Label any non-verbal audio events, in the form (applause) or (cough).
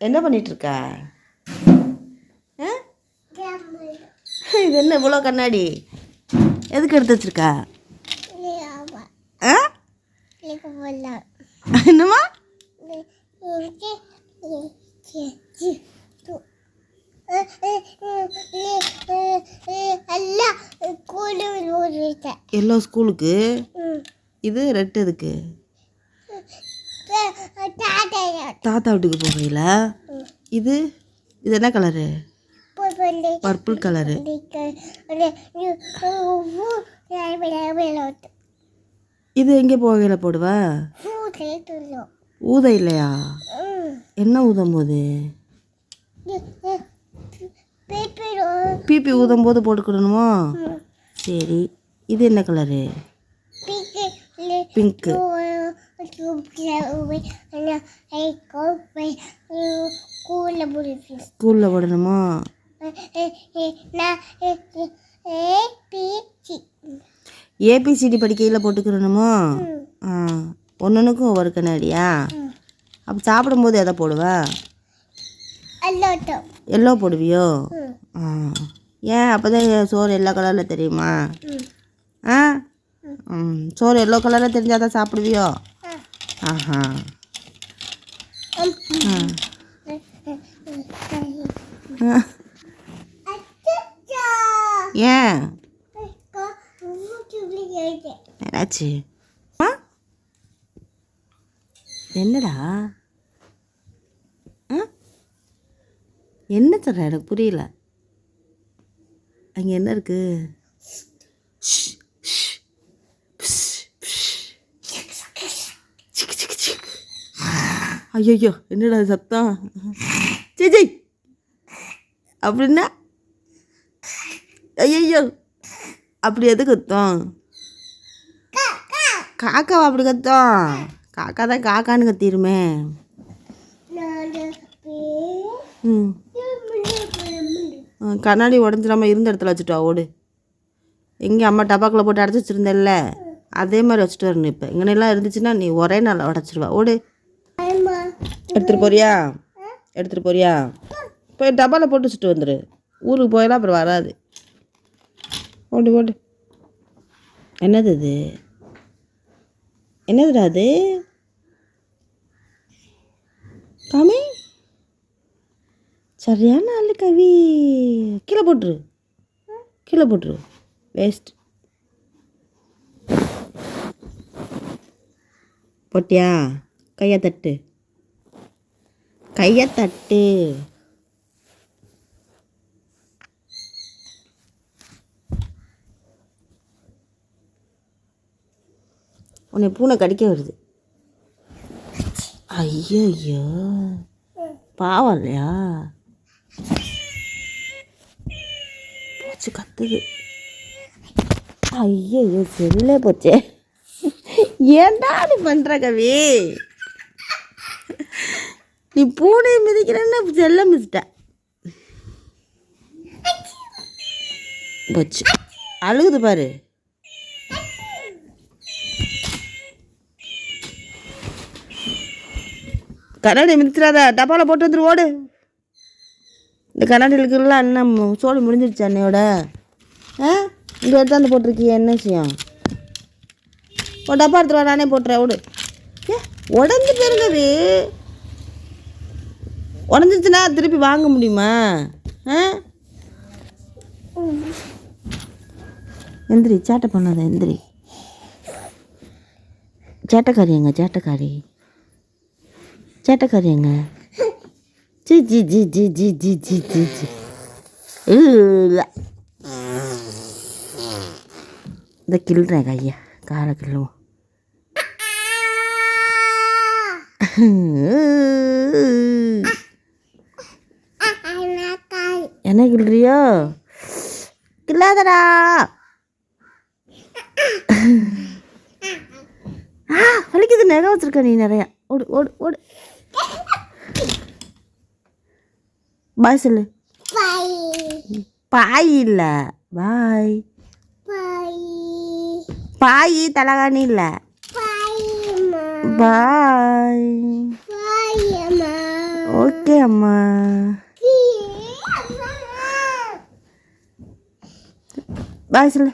என்ன பண்ணிட்டு இருக்க ஆ? இது என்ன இவ்வளோ கண்ணாடி? எதுக்கு எடுத்து வச்சிருக்க? ஆ? என்னம்மா? எல்லோ ஸ்கூலுக்கு இது ரெட் எதுக்கு? தாத்தா வீட்டுக்கு போகையில் இது இது என்ன கலரு பர்பிள் கலரு இது எங்கே போகையில் போடுவ? ஊத இல்லையா? என்ன ஊதும் போது? பிபி ஊதும் போது போட்டுக்கிடணுமோ சரி. இது என்ன கலரு பிங்க்கு ஸ்கூலில் போடணுமா? ஏபிசிடி படிக்கையில் போட்டுக்கிறணுமோ? ஆ. ஒன்றுக்கும் ஒவ்வொரு கண்ணாடியா? அப்போ சாப்பிடும்போது எதை போடுவேன் எல்லோ போடுவியோ? ஆ. ஏன்? அப்போ தான் சோறு எல்லோ கலரில் தெரியுமா? ஆ? ம். சோறு எல்லோ கலரில் தெரிஞ்சால் தான் சாப்பிடுவியோ? ஆ. ஏன்? என்னாச்சு? என்னடா? என்ன சொல்கிற எனக்கு புரியல. அங்கே என்ன இருக்கு? ஐயோ என்னடா சத்தம்? ஜெய் அப்படின்னா ஐயோ அப்படி எது கத்தோம் காக்காவா அப்படி கத்தோம் காக்கா தான் காக்கான்னு கத்திருமே ம். கண்ணாடி உடஞ்சிடாம இருந்த இடத்துல வச்சுட்டு ஓடு. எங்கே அம்மா டப்பாக்கில் போட்டு அடைச்சி வச்சுருந்தேல்ல அதே மாதிரி வச்சுட்டு வரணும் இப்போ. இங்கனெல்லாம் இருந்துச்சுன்னா நீ ஒரே நாள் உடச்சிருவா. ஓடு. எடுத்துகிட்டு போறியா? எடுத்துகிட்டு போறியா? போய் டப்பாவில் போட்டு வச்சுட்டு வந்துடு ஊருக்கு போயெல்லாம் அப்புறம் வராது. போட்டு போட்டு. என்னது இது? என்னதுடா அது? காமி? சரியான ஆள் கவி. கீழே போட்டுரு. கீழே போட்டுரு. வேஸ்ட். போட்டியா? கையை தட்டு. கையை தட்டு. உன்னை பூனை கடிக்க வருது. ஐயோ பாவம் இல்லையா? போச்சு கத்துது. ஐயோ செல்லே போச்சே. ஏன்டா அது பண்ணுற கவி? நீ பூனை மிதிக்கிறேன்னு செல்ல மிதிட்ட. போச்சு. அழுகுது பாரு. கண்ணாடி மிதிச்சிடாத. டப்பாவில் போட்டு வந்துரு ஓடு. இந்த கண்ணாடிகளுக்கெல்லாம் என்ன சோழி முடிஞ்சிருச்சு அன்னையோட. ஆ? இங்கே எடுத்தாந்து போட்டிருக்கிய என்ன விஷயம்? ஓ டப்பா எடுத்துட்டு நானே போட்டுறேன் ஓடு. ஏ உடஞ்சி பெருங்கது உடஞ்சிச்சுன்னா திருப்பி வாங்க முடியுமா? ஆ? எந்திரி சேட்டை பண்ணாத எந்திரி. சேட்டைக்காரி எங்க சேட்டைக்காரி? சேட்டைக்காரி எங்க? ஜி ஜி ஜி ஜி ஜி ஜி ஜி ஜி ஜி. இந்த கிள்றேன் கையா காலை கிள்ளுவோம் (laughs) என்ன கிள்றியோ கிள்ளாதடா ஆ வலிக்குது. நகை வச்சிருக்க நீ நிறையா. ஓடு ஓடு ஓடு. பாய் சொல்லு. பாய் இல்லை. பாய். பாய் தலகாணி இல்லை. பாய் ஓகே அம்மா. பாய் சொல்லு